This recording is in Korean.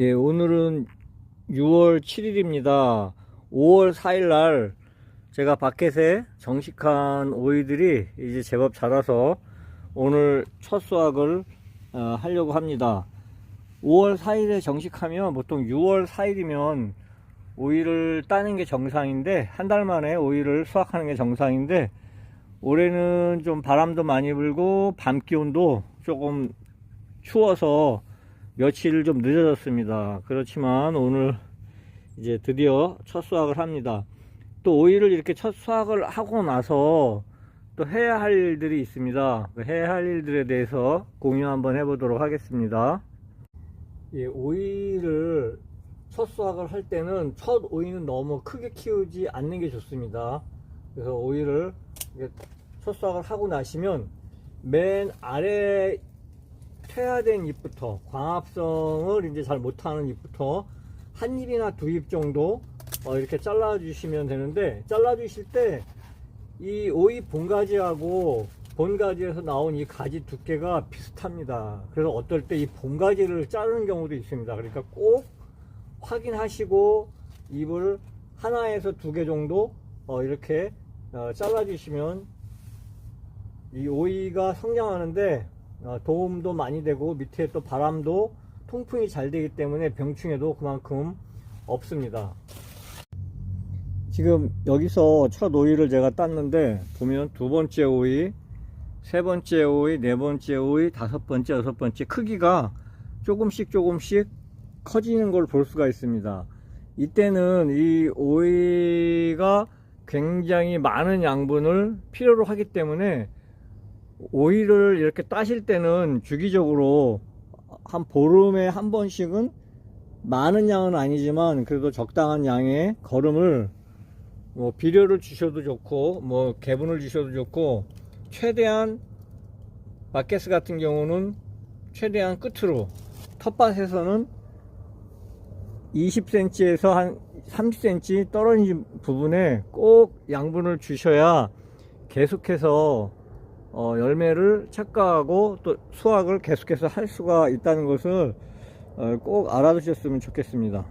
예, 오늘은 6월 7일입니다. 5월 4일 날 제가 밖에서 정식한 오이들이 이제 제법 자라서 오늘 첫 수확을 어, 하려고 합니다. 5월 4일에 정식하면 보통 6월 4일이면 오이를 따는 게 정상인데 한 달 만에 오이를 수확하는 게 정상인데 올해는 좀 바람도 많이 불고 밤 기온도 조금 추워서 며칠 좀 늦어졌습니다. 그렇지만 오늘 이제 드디어 첫 수확을 합니다. 또 오이를 이렇게 첫 수확을 하고 나서 또 해야 할 일들이 있습니다. 그 해야 할 일들에 대해서 공유 한번 해보도록 하겠습니다. 예, 오이를 첫 수확을 할 때는 첫 오이는 너무 크게 키우지 않는 게 좋습니다. 그래서 오이를 첫 수확을 하고 나시면 맨 아래 퇴화된 잎부터 광합성을 이제 잘 못하는 잎부터 한 잎이나 두 잎 정도 어, 이렇게 잘라 주시면 되는데 잘라 주실 때 이 오이 본가지하고 본가지에서 나온 이 가지 두께가 비슷합니다. 그래서 어떨 때 이 본가지를 자르는 경우도 있습니다. 그러니까 꼭 확인하시고 잎을 하나에서 두 개 정도 어, 이렇게 어, 잘라 주시면 이 오이가 성장하는데 어, 도움도 많이 되고 밑에 또 바람도 통풍이 잘 되기 때문에 병충해도 그만큼 없습니다. 지금 여기서 첫 오이를 제가 땄는데 보면 두 번째 오이, 세 번째 오이, 네 번째 오이, 다섯 번째, 여섯 번째 크기가 조금씩 조금씩 커지는 걸 볼 수가 있습니다. 이때는 이 오이가 굉장히 많은 양분을 필요로 하기 때문에 오이를 이렇게 따실 때는 주기적으로 한 보름에 한 번씩은 많은 양은 아니지만 그래도 적당한 양의 거름을 뭐 비료를 주셔도 좋고 뭐 개분을 주셔도 좋고 최대한 마켓스 같은 경우는 최대한 끝으로 텃밭에서는 20cm에서 한 30cm 떨어진 부분에 꼭 양분을 주셔야 계속해서 어, 열매를 착과하고 또 수확을 계속해서 할 수가 있다는 것을 어, 꼭 알아두셨으면 좋겠습니다.